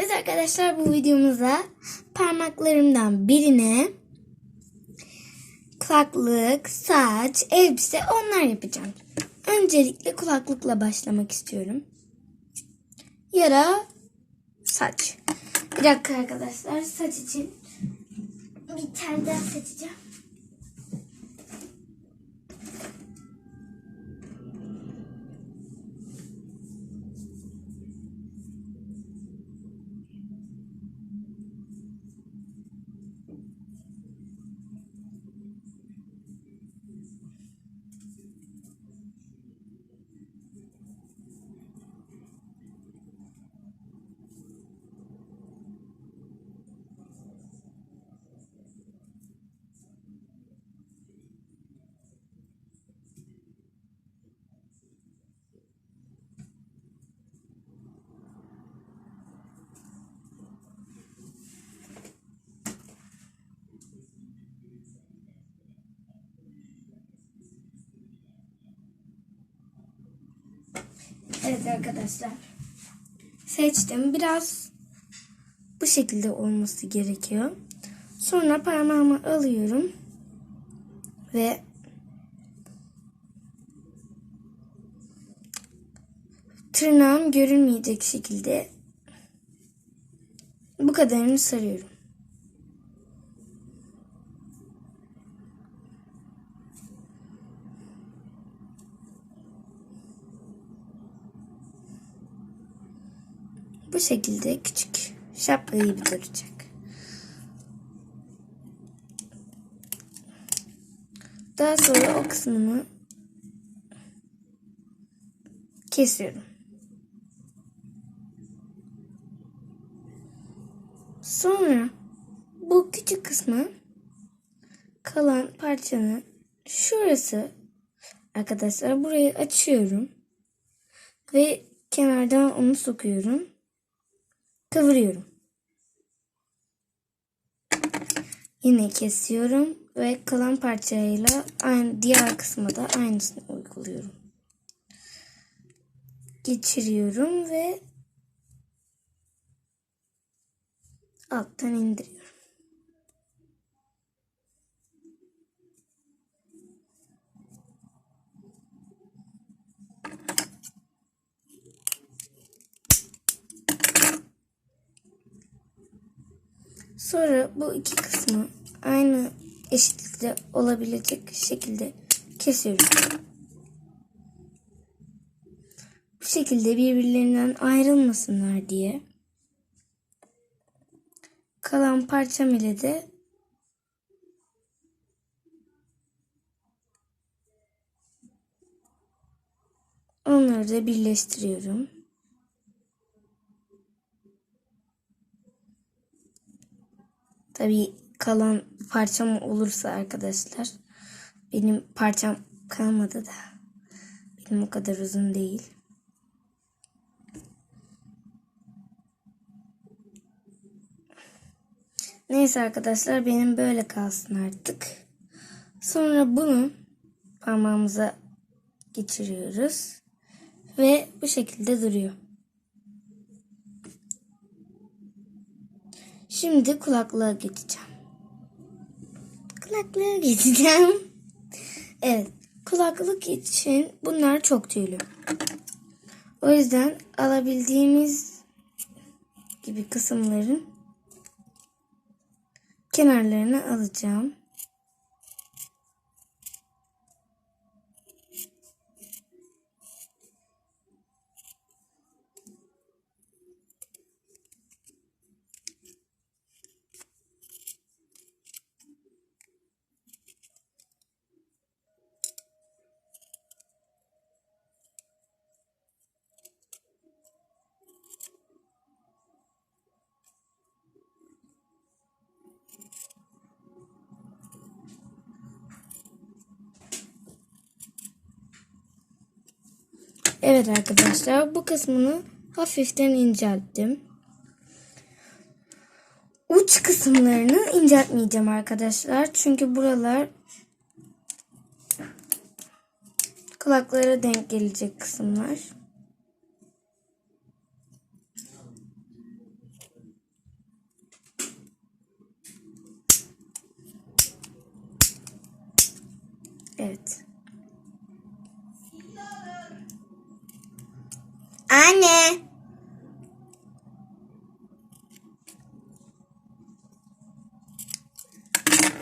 Evet arkadaşlar bu videomuzda parmaklarımdan birine kulaklık, saç, elbise onlar yapacağım. Öncelikle kulaklıkla başlamak istiyorum. Yara saç. Bir dakika arkadaşlar saç için bir tane daha seçeceğim. Evet arkadaşlar. Seçtim. Biraz bu şekilde olması gerekiyor. Sonra parmağımı alıyorum. Ve tırnağım görünmeyecek şekilde bu kadarını sarıyorum. Şekilde küçük şapka gibi duracak. Daha sonra o kısmını kesiyorum. Sonra bu küçük kısmı kalan parçanın şurası arkadaşlar burayı açıyorum ve kenardan onu sokuyorum. Kıvırıyorum. Yine kesiyorum ve kalan parçayla aynı diğer kısma da aynısını uyguluyorum. Geçiriyorum ve alttan indiriyorum. Sonra bu iki kısmı aynı eşitlikte olabilecek şekilde kesiyorum. Bu şekilde birbirlerinden ayrılmasınlar diye kalan parçam ile de onları da birleştiriyorum. Tabii kalan parçam olursa arkadaşlar. Benim parçam kalmadı da. Benim o kadar uzun değil. Neyse arkadaşlar benim böyle kalsın artık. Sonra bunu parmağımıza geçiriyoruz. Ve bu şekilde duruyor. Şimdi kulaklığa geçeceğim. Kulaklığa geçeceğim. Evet. Kulaklık için bunlar çok tüylü. O yüzden alabildiğimiz gibi kısımların kenarlarını alacağım. Evet arkadaşlar bu kısmını hafiften incelttim. Uç kısımlarını inceltmeyeceğim arkadaşlar. Çünkü buralar kulaklara denk gelecek kısımlar. Evet. Anne.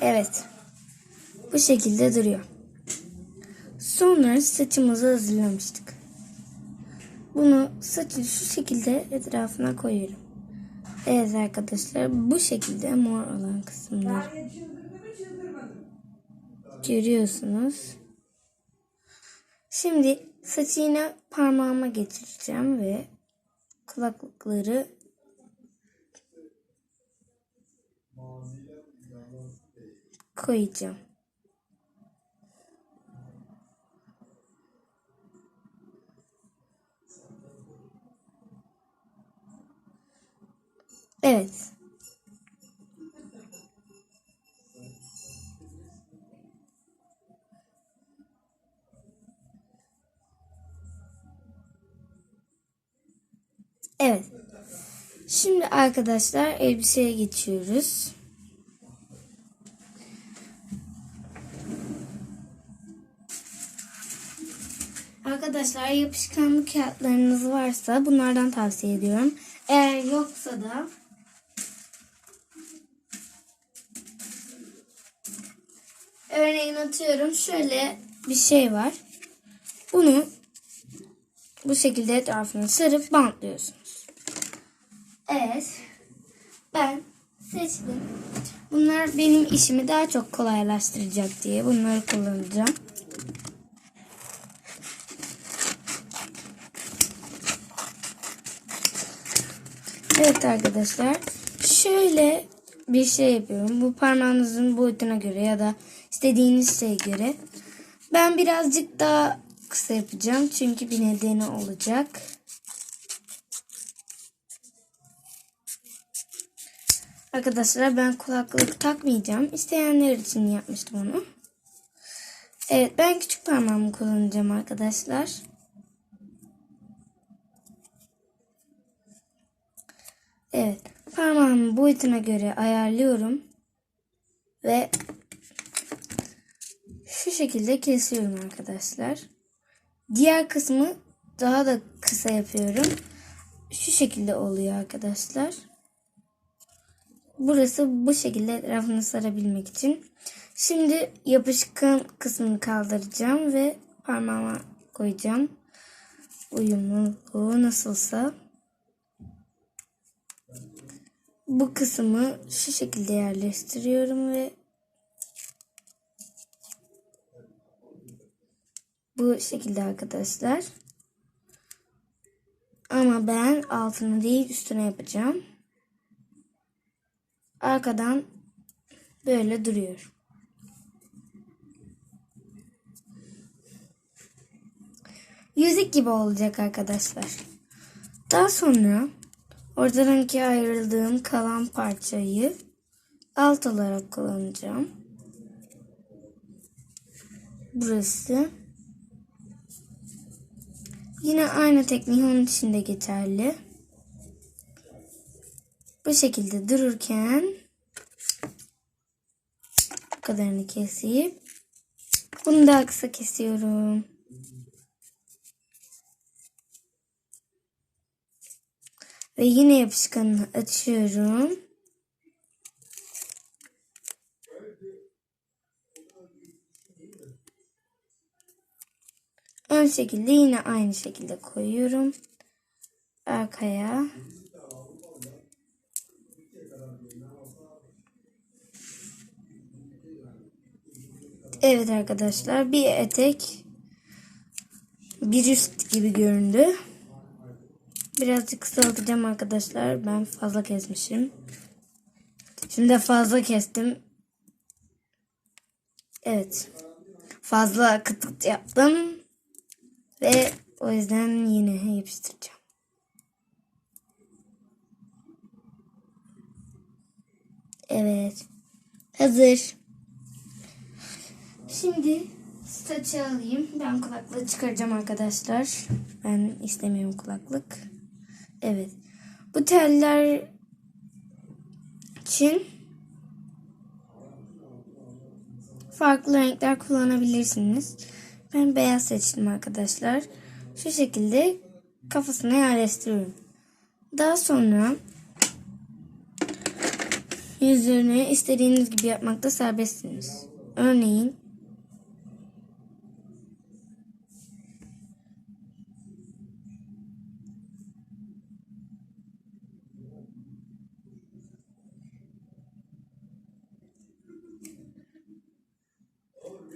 Evet. Bu şekilde duruyor. Sonra saçımızı hazırlamıştık. Bunu saçın şu şekilde etrafına koyuyorum. Evet arkadaşlar bu şekilde mor olan kısımları görüyorsunuz. Şimdi saçı yine parmağıma geçireceğim ve kulaklıkları koyacağım. Evet. Evet. Şimdi arkadaşlar elbiseye geçiyoruz. Arkadaşlar yapışkanlı kağıtlarınız varsa bunlardan tavsiye ediyorum. Eğer yoksa da örneğin atıyorum şöyle bir şey var. Bunu bu şekilde etrafını sarıp bantlıyorsunuz. Evet. Ben seçtim. Bunlar benim işimi daha çok kolaylaştıracak diye bunları kullanacağım. Evet arkadaşlar. Şöyle bir şey yapıyorum. Bu parmağınızın boyutuna göre ya da istediğiniz şeye göre. Ben birazcık daha kısa yapacağım. Çünkü bir nedeni olacak. Arkadaşlar ben kulaklık takmayacağım. İsteyenler için yapmıştım onu. Evet ben küçük parmağımı kullanacağım arkadaşlar. Evet parmağımın boyutuna göre ayarlıyorum. Ve şu şekilde kesiyorum arkadaşlar. Diğer kısmı daha da kısa yapıyorum. Şu şekilde oluyor arkadaşlar. Burası bu şekilde etrafını sarabilmek için. Şimdi yapışkan kısmını kaldıracağım ve parmağıma koyacağım. Uyumlu nasılsa. Bu kısmı şu şekilde yerleştiriyorum ve bu şekilde arkadaşlar. Ama ben altını değil üstüne yapacağım. Arkadan böyle duruyor. Yüzük gibi olacak arkadaşlar. Daha sonra ortadan ikiye ayrıldığım kalan parçayı alt olarak kullanacağım. Burası. Yine aynı tekniği onun için de geçerli. Bu şekilde dururken bu kadarını keseyim. Bunu daha kısa kesiyorum. Ve yine yapışkanını açıyorum. Ön şekilde yine aynı şekilde koyuyorum. Arkaya. Evet arkadaşlar bir etek bir üst gibi göründü. Birazcık kısaltacağım arkadaşlar. Ben fazla kesmişim. Şimdi fazla kestim. Evet. Fazla kıtık yaptım. Ve o yüzden yine yapıştıracağım. Evet. Hazır. Şimdi saçı alayım. Ben kulaklığı çıkaracağım arkadaşlar. Ben istemiyorum kulaklık. Evet. Bu teller için farklı renkler kullanabilirsiniz. Ben beyaz seçtim arkadaşlar. Şu şekilde kafasına yerleştiriyorum. Daha sonra yüzünü istediğiniz gibi yapmakta serbestsiniz. Örneğin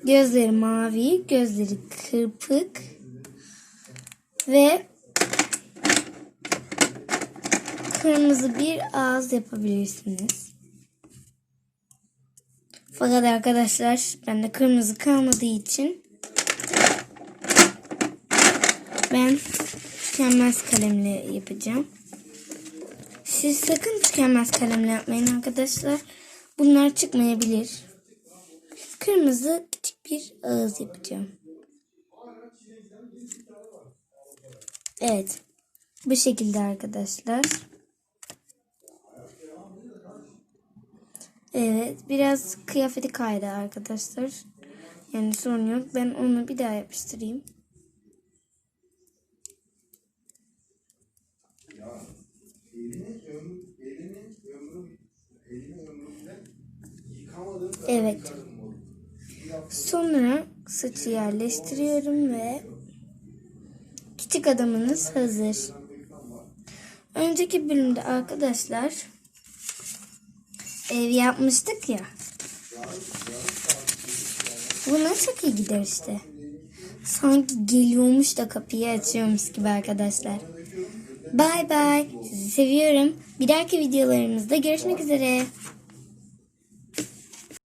Gözleri mavi, gözleri kırpık ve kırmızı bir ağız yapabilirsiniz. Fakat arkadaşlar bende kırmızı kalmadığı için ben tükenmez kalemle yapacağım. Siz sakın tükenmez kalemle yapmayın arkadaşlar. Bunlar çıkmayabilir. Kırmızı bir ağız yapacağım. Evet. Bu şekilde arkadaşlar. Evet. Biraz kıyafeti kaydı arkadaşlar. Yani sorun yok. Ben onu bir daha yapıştırayım. Elini Sonra saçı yerleştiriyorum ve küçük adamınız hazır. Önceki bölümde arkadaşlar ev yapmıştık ya. Buna çok iyi gider işte. Sanki geliyormuş da kapıyı açıyormuş gibi arkadaşlar. Bay bay. Sizi seviyorum. Bir dahaki videolarımızda görüşmek üzere.